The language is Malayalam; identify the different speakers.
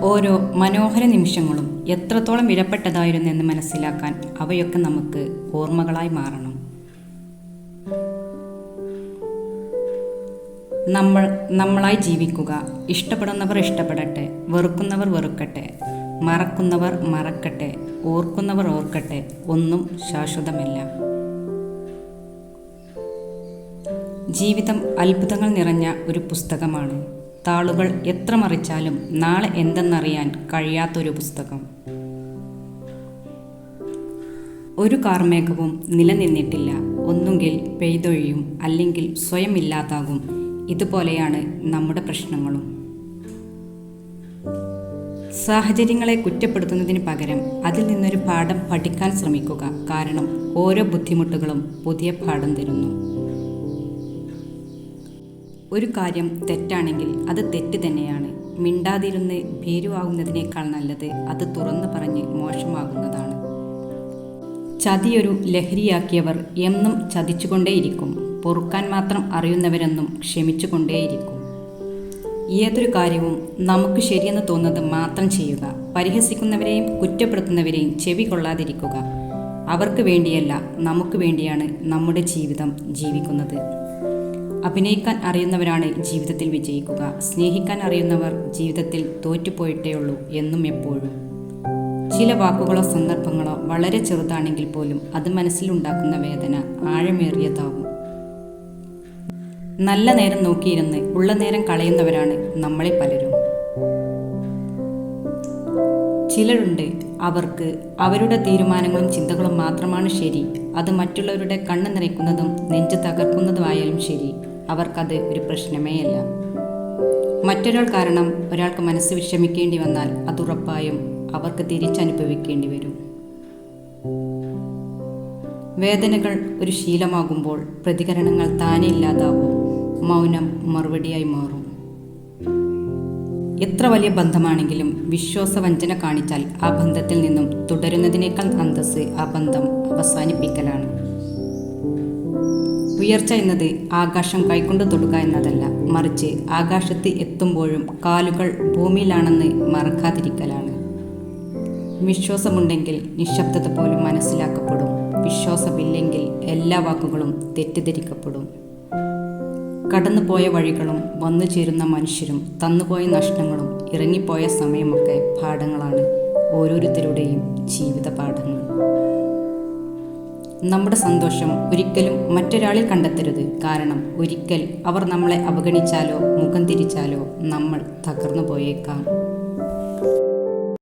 Speaker 1: ഓരോ മനോഹര നിമിഷങ്ങളും എത്രത്തോളം വിലപ്പെട്ടതായിരുന്നു എന്ന് മനസ്സിലാക്കാൻ അവയൊക്കെ നമുക്ക് ഓർമ്മകളായി മാറണം. നമ്മൾ നമ്മളായി ജീവിക്കുക. ഇഷ്ടപ്പെടുന്നവർ ഇഷ്ടപ്പെടട്ടെ വെറുക്കുന്നവർ വെറുക്കട്ടെ മറക്കുന്നവർ മറക്കട്ടെ ഓർക്കുന്നവർ ഓർക്കട്ടെ ഒന്നും ശാശ്വതമല്ല. ജീവിതം അത്ഭുതങ്ങൾ നിറഞ്ഞ ഒരു പുസ്തകമാണ്. താളുകൾ എത്ര മറിച്ചാലും നാളെ എന്തെന്നറിയാൻ കഴിയാത്തൊരു പുസ്തകം. ഒരു കാർമേഘവും നിലനിന്നിട്ടില്ല. ഒന്നുകിൽ പെയ്തൊഴിയും അല്ലെങ്കിൽ സ്വയം ഇല്ലാതാകും ഇതുപോലെയാണ് നമ്മുടെ പ്രശ്നങ്ങളും. സാഹചര്യങ്ങളെ കുറ്റപ്പെടുത്തുന്നതിന് പകരം അതിൽ നിന്നൊരു പാഠം പഠിക്കാൻ ശ്രമിക്കുക. കാരണം ഓരോ ബുദ്ധിമുട്ടുകളും പുതിയ പാഠം തരുന്നു. ഒരു കാര്യം തെറ്റാണെങ്കിൽ അത് തെറ്റ് തന്നെയാണ്. മിണ്ടാതിരുന്ന് ഭീരുവാകുന്നതിനേക്കാൾ നല്ലത് അത് തുറന്നു പറഞ്ഞ് മോശമാകുന്നതാണ്. ചതിയൊരു ലഹരിയാക്കിയവർ എന്നും ചതിച്ചുകൊണ്ടേയിരിക്കും. പൊറുക്കാൻ മാത്രം അറിയുന്നവരെന്നും ക്ഷമിച്ചുകൊണ്ടേയിരിക്കും. ഏതൊരു കാര്യവും നമുക്ക് ശരിയെന്ന് തോന്നുന്നത് മാത്രം ചെയ്യുക. പരിഹസിക്കുന്നവരെയും കുറ്റപ്പെടുത്തുന്നവരെയും ചെവി കൊള്ളാതിരിക്കുക. അവർക്ക് വേണ്ടിയല്ല നമുക്ക് വേണ്ടിയാണ് നമ്മുടെ ജീവിതം ജീവിക്കുന്നത്. അഭിനയിക്കാൻ അറിയുന്നവരാണ് ജീവിതത്തിൽ വിജയിക്കുക. സ്നേഹിക്കാൻ അറിയുന്നവർ ജീവിതത്തിൽ തോറ്റുപോയിട്ടേ ഉള്ളൂ എന്നും എപ്പോഴും. ചില വാക്കുകളോ സന്ദർഭങ്ങളോ വളരെ ചെറുതാണെങ്കിൽ പോലും അത് മനസ്സിലുണ്ടാക്കുന്ന വേദന ആഴമേറിയതാവും. നല്ല നേരം നോക്കിയിരുന്ന് ഉള്ള നേരം കളയുന്നവരാണ് നമ്മളെ പലരും. ചിലരുണ്ട് അവർക്ക് അവരുടെ തീരുമാനങ്ങളും ചിന്തകളും മാത്രമാണ് ശരി. അത് മറ്റുള്ളവരുടെ കണ്ണ് നിറയ്ക്കുന്നതും നെഞ്ച് തകർക്കുന്നതുമായാലും ശരി. അവർക്കത് ഒരു പ്രശ്നമേയല്ല മറ്റൊരാൾ കാരണം ഒരാൾക്ക് മനസ്സ് വിഷമിക്കേണ്ടി വന്നാൽ അതുറപ്പായും അവർക്ക് തിരിച്ചനുഭവിക്കേണ്ടി വരും. വേദനകൾ ഒരു ശീലമാകുമ്പോൾ പ്രതികരണങ്ങൾ താനേ ഇല്ലാതാവും. മൗനം മറുപടിയായി മാറും. എത്ര വലിയ ബന്ധമാണെങ്കിലും വിശ്വാസവഞ്ചന കാണിച്ചാൽ ആ ബന്ധത്തിൽ നിന്നും തുടരുന്നതിനേക്കാൾ അന്തസ് ആ ബന്ധം അവസാനിപ്പിക്കലാണ്. ഉയർച്ച എന്നത് ആകാശം കൈകൊണ്ട് തൊടുക എന്നതല്ല. മറിച്ച് ആകാശത്ത് എത്തുമ്പോഴും കാലുകൾ ഭൂമിയിലാണെന്ന് മറക്കാതിരിക്കലാണ്. വിശ്വാസമുണ്ടെങ്കിൽ നിശബ്ദത പോലും മനസ്സിലാക്കപ്പെടും. വിശ്വാസമില്ലെങ്കിൽ എല്ലാ വാക്കുകളും തെറ്റിദ്ധരിക്കപ്പെടും. കടന്നുപോയ വഴികളും വന്നു ചേരുന്ന മനുഷ്യരും തന്നുപോയ നഷ്ടങ്ങളും ഇറങ്ങിപ്പോയ സമയമൊക്കെ പാഠങ്ങളാണ് ഓരോരുത്തരുടെയും ജീവിത പാഠങ്ങൾ നമ്മുടെ സന്തോഷം ഒരിക്കലും മറ്റൊരാളിൽ കണ്ടെത്തരുത്. കാരണം ഒരിക്കൽ അവർ നമ്മളെ അവഗണിച്ചാലോ മുഖം തിരിച്ചാലോ നമ്മൾ തകർന്നു പോയേക്കാം